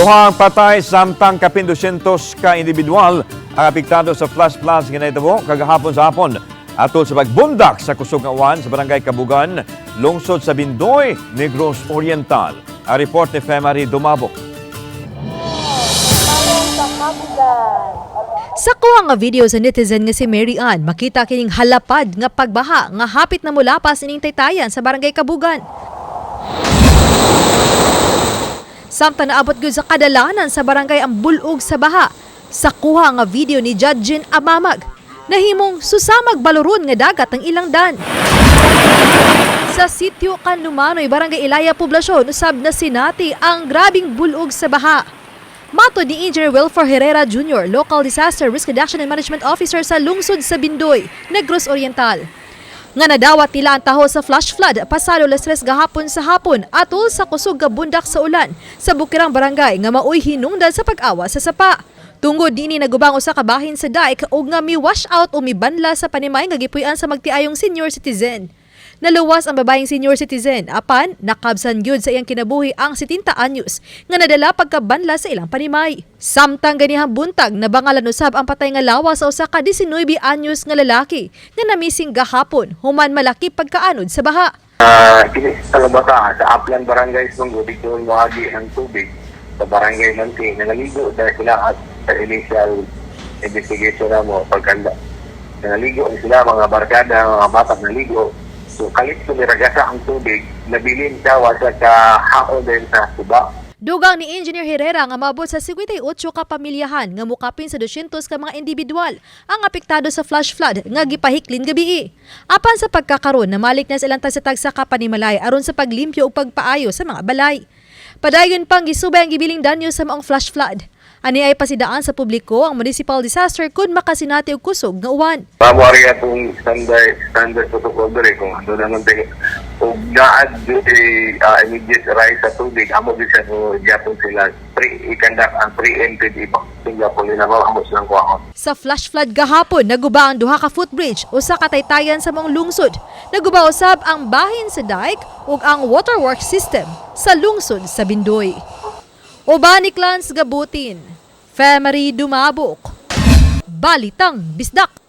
Duhang patay samtang kapin 200 ka individual ang apektado sa flash floods nga nahitabo kagahapon sa hapon. Atol sa pagbundak sa kusog nga uwan sa barangay Kabugan, lungsod sa Bindoy, Negros Oriental. Ang report ni Femari Dumabok. Sa kuha nga video sa netizen nga si Mary Ann, makita kining halapad nga pagbaha nga hapit na mulapas ining taytayan sa barangay Kabugan. Samtang naabot gyud sa kadalanan sa barangay ang bulog sa baha. Sa kuha nga video ni Judgin Amamag, nahimong susamag baluron nga dagat ang ilang dan. Sa sitio Kanlumanoy, Barangay Ilaya Poblasyon, usab na sinati ang grabing bulog sa baha. Mato ni Engineer Wilfor Herrera Jr., Local Disaster Risk Reduction and Management Officer sa lungsod sa Bindoy, Negros Oriental. Nga nadawat nila ang taho sa flash flood pasado las tres gahapon sa hapon atol sa kusog nga bundak sa ulan sa Bukirang Barangay nga maoy hinungdan sa pag-awa sa sapa. Tungod dini nagubang usa ka bahin sa dike ug nga mi wash out o mi banla sa panimay nga gipuy-an sa magtiayong senior citizen. Naluwas ang babaeng senior citizen apan nakabsan gyud sa iyang kinabuhi ang 70 anyos nga nadala pagkabanla sa ilang panimay. Samtang ganihang buntag nabangalan usab ang patay nga lawa sa usa ka 19 anyos nga lalaki nga namising gahapon human malaki pagkaanod sa baha. Ah, kini sa Labata, sa Upland Barangay Sunggo, dito mahagi ng tubig sa Barangay Manti, na naligo dahil sila at sa initial investigation na mo, pagkanda. Na naligo sila, mga barkada, mga bata naligo. So, kalit sumiragasa ang tubig, nabilin siya, wasa sa hao din sa suba. Dugang ni Engineer Herrera nga mabot sa 58 ka pamilyahan nga mukapin sa 200 ka mga individual ang apektado sa flash flood nga gipahiklin gabi. Apan sa pagkakaroon namalik na silang tagsa-tagsa ka panimalay aron sa paglimpyo ug pagpaayo sa mga balay. Padayon pang gisubay ang gibiling danyo sa maong flash flood. Ani ay pasidaan sa publiko ang municipal disaster kung makasinati og kusog nga uwan. Mamari atong standard standard protocol dere kung ano naman tayo o naad uh, immediate rise sa tubig amo di sa gyapon sila pre ikandak ang preemptive ibang gyapon nila amo silang kuha Sa flash flood gahapon, naguba ang duha ka footbridge usa ka taytayan sa mong lungsod. Naguba usab ang bahin sa dike ug ang waterworks system sa lungsod sa Bindoy. Ubani Clans Gabutin, Femery Dumabok, Balitang Bisdak.